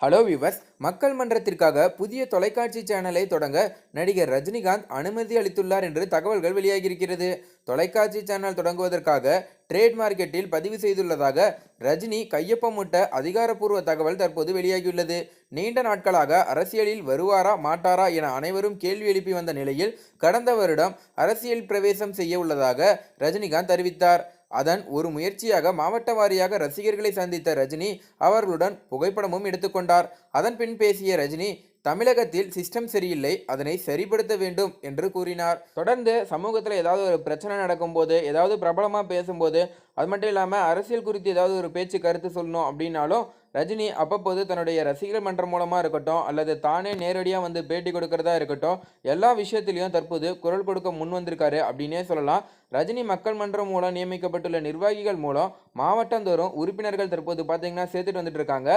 Hello viewers மக்கள் மன்றத்திற்காக புதிய தொலைக்காட்சி சேனலை தொடங்க நடிகர் ரஜினிகாந்த் அனுமதி அளித்துள்ளார் என்று தகவல்கள் வெளியாகியிருக்கிறது. தொலைக்காட்சி சேனல் தொடங்குவதற்காக ட்ரேட் மார்க்கெட்டில் பதிவு செய்துள்ளதாக ரஜினி கையொப்பமிட்ட அதிகாரப்பூர்வ தகவல் தற்போது வெளியாகியுள்ளது. நீண்ட நாட்களாக அரசியலில் வருவாரா மாட்டாரா என அனைவரும் கேள்வி எழுப்பி வந்த நிலையில் கடந்த வருடம் அரசியல் பிரவேசம் செய்ய உள்ளதாக ரஜினிகாந்த் அறிவித்தார். அதன் ஒரு முயற்சியாக மாவட்ட வாரியாக ரசிகர்களை சந்தித்த ரஜினி அவர்களுடன் புகைப்படமும் எடுத்துக்கொண்டார். அதன் பின் பேசிய ரஜினி தமிழகத்தில் சிஸ்டம் சரியில்லை அதனை சரிப்படுத்த வேண்டும் என்று கூறினார். தொடர்ந்து சமூகத்தில் ஏதாவது ஒரு பிரச்சனை நடக்கும்போது ஏதாவது பிரபலமாக பேசும்போது அது மட்டும் இல்லாமல் அரசியல் குறித்து ஏதாவது ஒரு பேச்சு கருத்து சொல்லணும் அப்படின்னாலும் ரஜினி அப்பப்போது தன்னுடைய ரசிகர் மன்றம் மூலமாக இருக்கட்டும் அல்லது தானே நேரடியாக வந்து பேட்டி கொடுக்கறதா இருக்கட்டும் எல்லா விஷயத்திலையும் தற்போது குரல் கொடுக்க முன் வந்திருக்காரு அப்படின்னே சொல்லலாம். ரஜினி மக்கள் மன்றம் மூலம் நியமிக்கப்பட்டுள்ள நிர்வாகிகள் மூலம் மாவட்டந்தோறும் உறுப்பினர்கள் தற்போது பார்த்தீங்கன்னா சேர்த்துட்டு வந்துட்டு இருக்காங்க.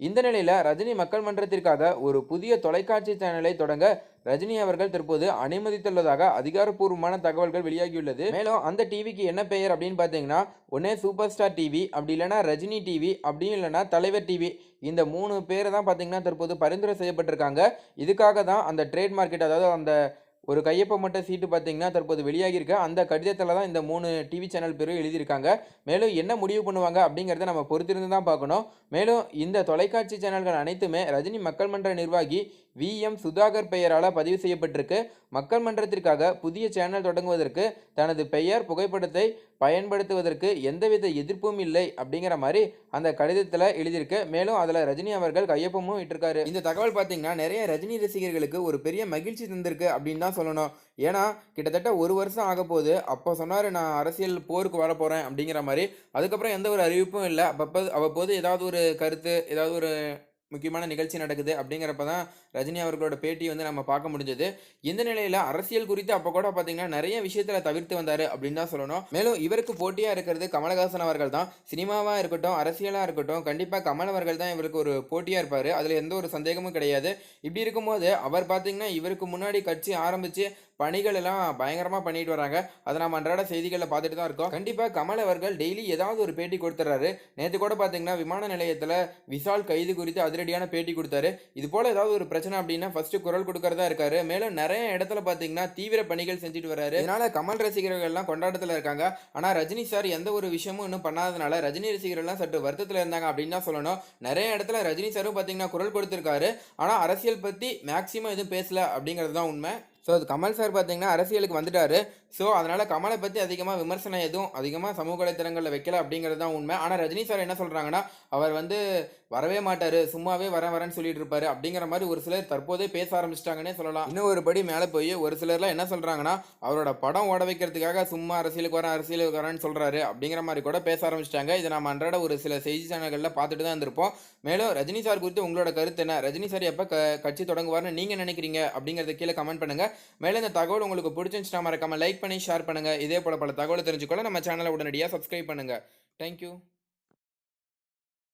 இந்த நிலையில் ரஜினி மக்கள் மன்றத்திற்காக ஒரு புதிய தொலைக்காட்சி சேனலை தொடங்க ரஜினி அவர்கள் தற்போது அனுமதித்துள்ளதாக அதிகாரப்பூர்வமான தகவல்கள் வெளியாகியுள்ளது. மேலும் அந்த டிவிக்கு என்ன பெயர் அப்படின்னு பார்த்தீங்கன்னா ஒன்னே சூப்பர் ஸ்டார் டிவி அப்படி இல்லைனா ரஜினி டிவி அப்படி இல்லைனா தலைவர் டிவி இந்த மூணு பேரை தான் பார்த்தீங்கன்னா தற்போது பரிந்துரை செய்யப்பட்டிருக்காங்க. இதுக்காக தான் அந்த ட்ரேட் மார்க்கெட் அதாவது அந்த ஒரு கையொப்பமிட்ட சீட்டு பார்த்தீங்கன்னா தற்போது வெளியாகியிருக்க. அந்த கடிதத்தில் தான் இந்த மூணு டிவி சேனல் பேரும் எழுதியிருக்காங்க. மேலும் என்ன முடிவு பண்ணுவாங்க அப்படிங்கிறத நம்ம பொறுத்திருந்து தான் பார்க்கணும். மேலும் இந்த தொலைக்காட்சி சேனல்கள் அனைத்துமே ரஜினி மக்கள் மன்ற நிர்வாகி வி. எம். சுதாகர் பெயரால் பதிவு செய்யப்பட்டிருக்கு. மக்கள் மன்றத்திற்காக புதிய சேனல் தொடங்குவதற்கு தனது பெயர் புகைப்படத்தை பயன்படுத்துவதற்கு எந்தவித எதிர்ப்பும் இல்லை அப்படிங்கிற மாதிரி அந்த கடிதத்தில் எழுதியிருக்கு. மேலும் அதில் ரஜினி அவர்கள் கையொப்பமும் இட்டிருக்காரு. இந்த தகவல் பார்த்தீங்கன்னா நிறைய ரஜினி ரசிகர்களுக்கு ஒரு பெரிய மகிழ்ச்சி தந்திருக்கு அப்படின்னு தான் சொல்லணும். ஏன்னா கிட்டத்தட்ட ஒரு வருஷம் ஆக போது அப்போ சொன்னார் நான் அரசியல் போருக்கு வர போகிறேன் அப்படிங்கிற மாதிரி. அதுக்கப்புறம் எந்த ஒரு அறிவிப்பும் இல்லை. அப்பப்போ அவ்வப்போது ஏதாவது ஒரு கருத்து ஏதாவது ஒரு முக்கியமான நிகழ்ச்சி நடக்குது அப்படிங்கிறப்ப தான் ரஜினி அவர்களோட பேட்டி வந்து நம்ம பார்க்க முடிஞ்சது. இந்த நிலையில் அரசியல் குறித்து அப்போ கூட பார்த்தீங்கன்னா நிறைய விஷயத்தில் தவிர்த்து வந்தார் அப்படின்னு தான் சொல்லணும். மேலும் இவருக்கு போட்டியாக இருக்கிறது கமலஹாசன் அவர்கள் தான். சினிமாவாக இருக்கட்டும் அரசியலாக இருக்கட்டும் கண்டிப்பாக கமல் அவர்கள் தான் இவருக்கு ஒரு போட்டியாக இருப்பார். அதில் எந்த ஒரு சந்தேகமும் கிடையாது. இப்படி இருக்கும்போது அவர் பார்த்தீங்கன்னா இவருக்கு முன்னாடி கட்சி ஆரம்பித்து பணிகள் எல்லாம் பயங்கரமாக பண்ணிட்டு வராங்க. அதை நம்ம அன்றாட செய்திகளில் பார்த்துட்டு தான் இருக்கோம். கண்டிப்பாக கமல் அவர்கள் டெய்லி ஏதாவது ஒரு பேட்டி கொடுத்துறாரு. நேற்று கூட பார்த்தீங்கன்னா விமான நிலையத்தில் விசால் கைது குறித்து அதிரடியான பேட்டி கொடுத்தாரு. இது போல் ஏதாவது ஒரு பிரச்சனை அப்படின்னா ஃபர்ஸ்ட் குரல் கொடுக்கறதா இருக்காரு. மேலும் நிறைய இடத்துல பார்த்தீங்கன்னா தீவிர பணிகள் செஞ்சுட்டு வராரு. இதனால கமல் ரசிகர்கள் எல்லாம் கொண்டாட்டத்தில் இருக்காங்க. ஆனால் ரஜினி சார் எந்த ஒரு விஷயமும் இன்னும் பண்ணாதனால ரஜினி ரசிகர்கள்லாம் சற்று வருத்தத்தில் இருந்தாங்க அப்படின்னு தான் சொல்லணும். நிறைய இடத்துல ரஜினி சாரும் பார்த்தீங்கன்னா குரல் கொடுத்துருக்காரு. ஆனால் அரசியல் பற்றி மேக்சிமம் எதுவும் பேசல அப்படிங்கிறது தான் உண்மை. ஸோ அது கமல் சார் பார்த்தீங்கன்னா அரசியலுக்கு வந்துட்டாரு. ஸோ அதனால் கமலை பற்றி அதிகமாக விமர்சனம் எதுவும் அதிகமாக சமூக வலைத்தளங்களில் வைக்கல அப்படிங்கிறது தான் உண்மை. ஆனால் ரஜினி சார் என்ன சொல்கிறாங்கன்னா அவர் வந்து வரவே மாட்டார் சும்மாவே வர வரேன்னு சொல்லிட்டு இருப்பாரு அப்படிங்கிற மாதிரி ஒரு சிலர் தற்போதே பேச ஆரம்பிச்சிட்டாங்கன்னே சொல்லலாம். இன்னும் ஒரு படி மேலே போய் ஒரு சிலர்லாம் என்ன சொல்கிறாங்கன்னா அவரோட படம் ஓட வைக்கிறதுக்காக சும்மா அரசியலுக்கு வரேன் அரசியலுக்கு வரேன்னு சொல்கிறாரு அப்படிங்கிற மாதிரி கூட பேச ஆரம்பிச்சிட்டாங்க. இதை நம்ம அன்றாட ஒரு சில செய்தி சேனல்களில் பார்த்துட்டு தான் இருந்திருப்போம். மேலும் ரஜினி சார் குறித்து உங்களோட கருத்து என்ன? ரஜினி சார் எப்போ க கட்சி தொடங்குவார்னு நீங்கள் நினைக்கிறீங்க அப்படிங்கிறத கீழே கமெண்ட் பண்ணுங்கள் மேலே இந்த தகவல் உங்களுக்கு பிடிச்சிருந்துச்சுன்னா மறக்காம லைக் பண்ணி ஷேர் பண்ணுங்கள் இதே போல் பல தகவலை தெரிஞ்சுக்கொள்ள நம்ம சேனலை உடனடியாக சப்ஸ்கிரைப் பண்ணுங்கள் தேங்க்யூ